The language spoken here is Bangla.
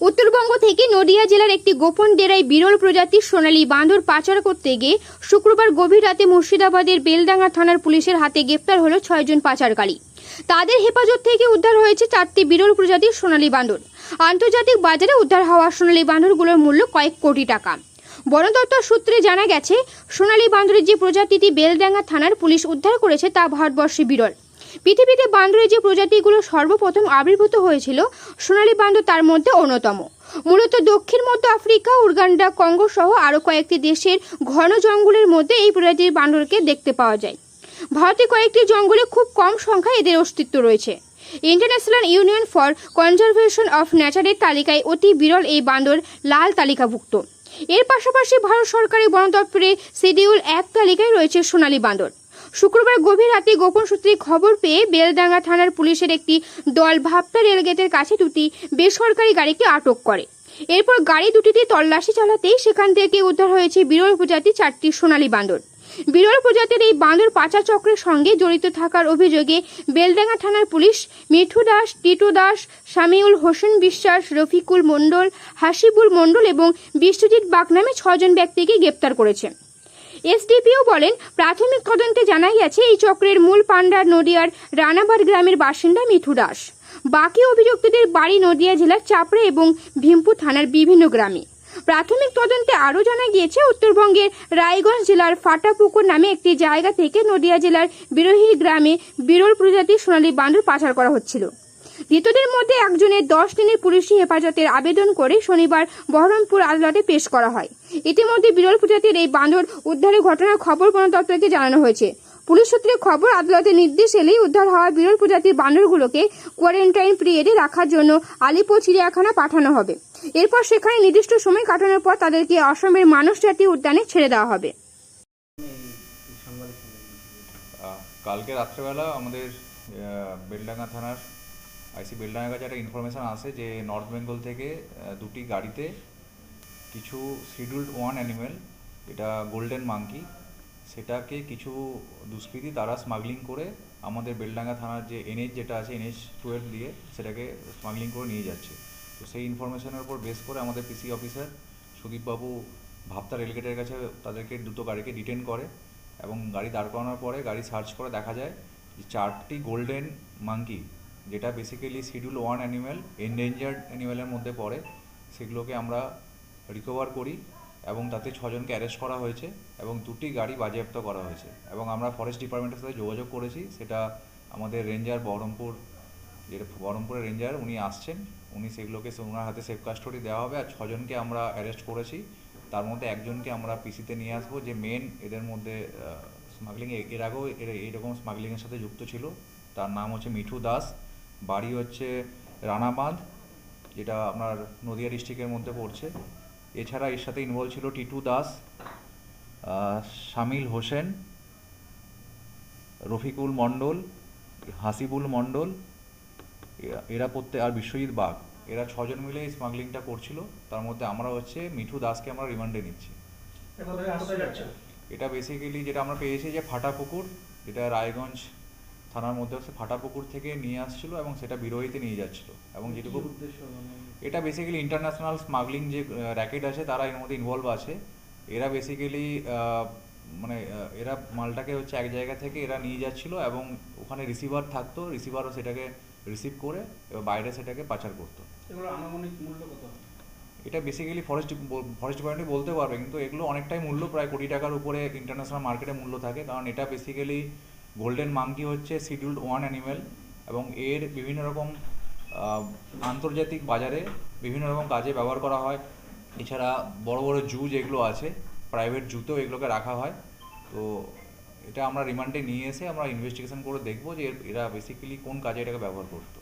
উত্তরবঙ্গ থেকে নদিয়া জেলার একটি গোপন ডেরায় বিরল প্রজাতির সোনালী বাঁদর পাচার করতে গিয়ে শুক্রবার গভীর রাতে মুর্শিদাবাদের বেলডাঙ্গা থানার পুলিশের হাতে গ্রেপ্তার হলো ছয়জন পাচারকারী। তাদের হেফাজত থেকে উদ্ধার হয়েছে চারটি বিরল প্রজাতির সোনালী বাঁদর আন্তর্জাতিক বাজারে উদ্ধার হওয়া সোনালী বাঁদরগুলোর মূল্য কয়েক কোটি টাকা। বন দপ্তর সূত্রে জানা গেছে, সোনালী বাঁদরের যে প্রজাতিটি বেলডাঙ্গা থানার পুলিশ উদ্ধার করেছে তা ভারতবর্ষে বিরল। পৃথিবীতে বান্দরের যে প্রজাতিগুলো সর্বপ্রথম আবির্ভূত হয়েছিল, সোনালী বান্দর তার মধ্যে অন্যতম। মূলত দক্ষিণ মধ্য আফ্রিকা, উগান্ডা, কঙ্গো সহ আরও কয়েকটি দেশের ঘন জঙ্গলের মধ্যে এই প্রজাতির বান্দরকে দেখতে পাওয়া যায়। ভারতে কয়েকটি জঙ্গলে খুব কম সংখ্যায় এদের অস্তিত্ব রয়েছে। International Union for Conservation of নেচারের তালিকায় অতি বিরল এই বান্দর লাল তালিকাভুক্ত। এর পাশাপাশি ভারত সরকারি বন দপ্তরের শিডিউল এক তালিকায় রয়েছে সোনালী বান্দর। শুক্রবার গভীর রাতে গোপন সূত্রে খবর পেয়ে বেলডাঙ্গা থানার পুলিশের একটি দল ভাবতা রেলগেটের কাছে দুটি বেসরকারি গাড়িকে আটক করে। এরপর গাড়ি দুটিতে তল্লাশি চালাতেই সেখান থেকে উদ্ধার হয়েছে বিরল প্রজাতির চারটি সোনালী বান্দর। বিরল প্রজাতির এই বান্দর পাচার চক্রের সঙ্গে জড়িত থাকার অভিযোগে বেলডাঙ্গা থানার পুলিশ মিঠু দাস, টিটু দাস সামিউল হোসেন বিশ্বাস, রফিকুল মণ্ডল, হাসিবুল মণ্ডল এবং বিশ্বজিৎ বাগ নামে ছজন ব্যক্তিকে গ্রেপ্তার করেছে। এসডিপিও বলেন, প্রাথমিক তদন্তে জানা গেছে এই চক্রের মূল পান্ডার নদিয়ার রানাবাদ গ্রামের বাসিন্দা মিঠু দাস। বাকি অভিযুক্তদের বাড়ি নদিয়া জেলার চাপড়া এবং ভীমপুর থানার বিভিন্ন গ্রামে। প্রাথমিক তদন্তে আরও জানা গিয়েছে, উত্তরবঙ্গের রায়গঞ্জ জেলার ফাটাপুকুর নামে একটি জায়গা থেকে নদিয়া জেলার বিরোহী গ্রামে বিরল প্রজাতির সোনালী বান্দর পাচার করা হচ্ছিল। ধৃতদের মধ্যে একজনের দশ দিনের পুলিশি হেফাজতের আবেদন করে শনিবার বহরমপুর আদালতে পেশ করা হয়। ইতিমধ্যে বিরল প্রজাতির এই বান্দর উদ্ধারের ঘটনার খবর বন দপ্তরকে জানানো হয়েছে। পুলিশ সূত্রে খবর, আদালতের নির্দেশ এলেই উদ্ধার হওয়া বিরল প্রজাতির বান্দরগুলোকে কোয়ারেন্টাইন পিরিয়ডে রাখার জন্য আলিপুর চিড়িয়াখানা পাঠানো হবে। এরপর সেখানে নির্দিষ্ট সময় কাটানোর পর তাদেরকে অসমের মানস জাতীয় উদ্যানে ছেড়ে দেওয়া হবে। কালকে রাত্রেবেলা আমাদের বেলডাঙ্গা থানার আইসি বেলডাঙ্গা কাছে একটা ইনফরমেশান আসে যে নর্থ বেঙ্গল থেকে দুটি গাড়িতে কিছু শিডিউল্ড ওয়ান অ্যানিমেল এটা গোল্ডেন মাঙ্কি সেটাকে কিছু দুষ্কৃতী তারা স্মাগলিং করে আমাদের বেলডাঙ্গা থানার যে এনএইচ যেটা আছে এনএইচ টুয়েলভ দিয়ে সেটাকে স্মাগলিং করে নিয়ে যাচ্ছে। তো সেই ইনফরমেশনের উপর বেস করে আমাদের পিসি অফিসার সুদীপবাবু ভাবতা রেলগেটের কাছে তাদেরকে দুটো গাড়িকে ডিটেন করে এবং গাড়ি দাঁড় করানোর পরে গাড়ি সার্চ করে দেখা যায় যে চারটি গোল্ডেন মাঙ্কি যেটা basically schedule one animal endangered অ্যানিমেলের মধ্যে পড়ে, সেগুলোকে আমরা রিকভার করি এবং তাতে ছজনকে অ্যারেস্ট করা হয়েছে এবং দুটি গাড়ি বাজেয়াপ্ত করা হয়েছে। এবং আমরা ফরেস্ট ডিপার্টমেন্টের সাথে যোগাযোগ করেছি, সেটা আমাদের রেঞ্জার বহরমপুর, যেটা বহরমপুরের রেঞ্জার উনি আসছেন, উনি সেগুলোকে ওনার হাতে সেফ কাস্টডি দেওয়া হবে আর ছজনকে আমরা অ্যারেস্ট করেছি। তার মধ্যে একজনকে আমরা পিসিতে নিয়ে আসব, যে মেন এদের মধ্যে স্মাগলিং এর আগেও এর এইরকম স্মাগলিংয়ের সাথে যুক্ত ছিল। তার নাম হচ্ছে মিঠু দাস। বাড়ি হচ্ছে রানাবাঁধ যেটা আপনার নদিয়া ডিস্ট্রিক্টের মধ্যে পড়ছে। এছাড়া এর সাথে ইনভলভ ছিল টিটু দাস শামিল হোসেন রফিকুল মণ্ডল হাসিবুল মণ্ডল এরা- প্রত্যেক আর বিশ্বজিৎ বাগ। এরা ছজন মিলে এই স্মাগলিংটা করছিল। তার মধ্যে আমরা হচ্ছে মিঠু দাসকে আমরা রিমান্ডে নিচ্ছি। এটা বেসিক্যালি যেটা আমরা পেয়েছি যে ফাটা পুকুর যেটা রায়গঞ্জ থানার মধ্যে হচ্ছে ফাটাপুকুর থেকে নিয়ে আসছিল এবং সেটা বিরোহীতে নিয়ে যাচ্ছিল। এবং যেটুকু এটা বেসিক্যালি ইন্টারন্যাশনাল স্মাগলিং যে র্যাকেট আছে তারা এর মধ্যে ইনভলভ আছে। এরা বেসিক্যালি মানে এরা মালটাকে হচ্ছে এক জায়গা থেকে এরা নিয়ে যাচ্ছিল এবং ওখানে রিসিভার থাকতো। রিসিভারও সেটাকে রিসিভ করে এবার বাইরে সেটাকে পাচার করতো। আনুমানিক মূল্য কত? এটা বেসিক্যালি ফরেস্ট ফরেস্ট ডিপার্টমেন্ট বলতে পারবে কিন্তু এগুলো অনেকটাই মূল্য প্রায় কোটি টাকার উপরে ইন্টারন্যাশনাল মার্কেটে মূল্য থাকে। কারণ এটা বেসিক্যালি গোল্ডেন মাঙ্কি হচ্ছে শিডিউল্ড ওয়ান অ্যানিমেল এবং এর বিভিন্ন রকম আন্তর্জাতিক বাজারে বিভিন্ন রকম কাজে ব্যবহার করা হয়। এছাড়া বড় বড় জু যেগুলো আছে প্রাইভেট জুতেও এগুলোকে রাখা হয়। তো এটা আমরা রিমান্ডে নিয়ে এসে আমরা ইনভেস্টিগেশন করে দেখব যে এর- বেসিক্যালি কোন কাজে এটাকে ব্যবহার করতো।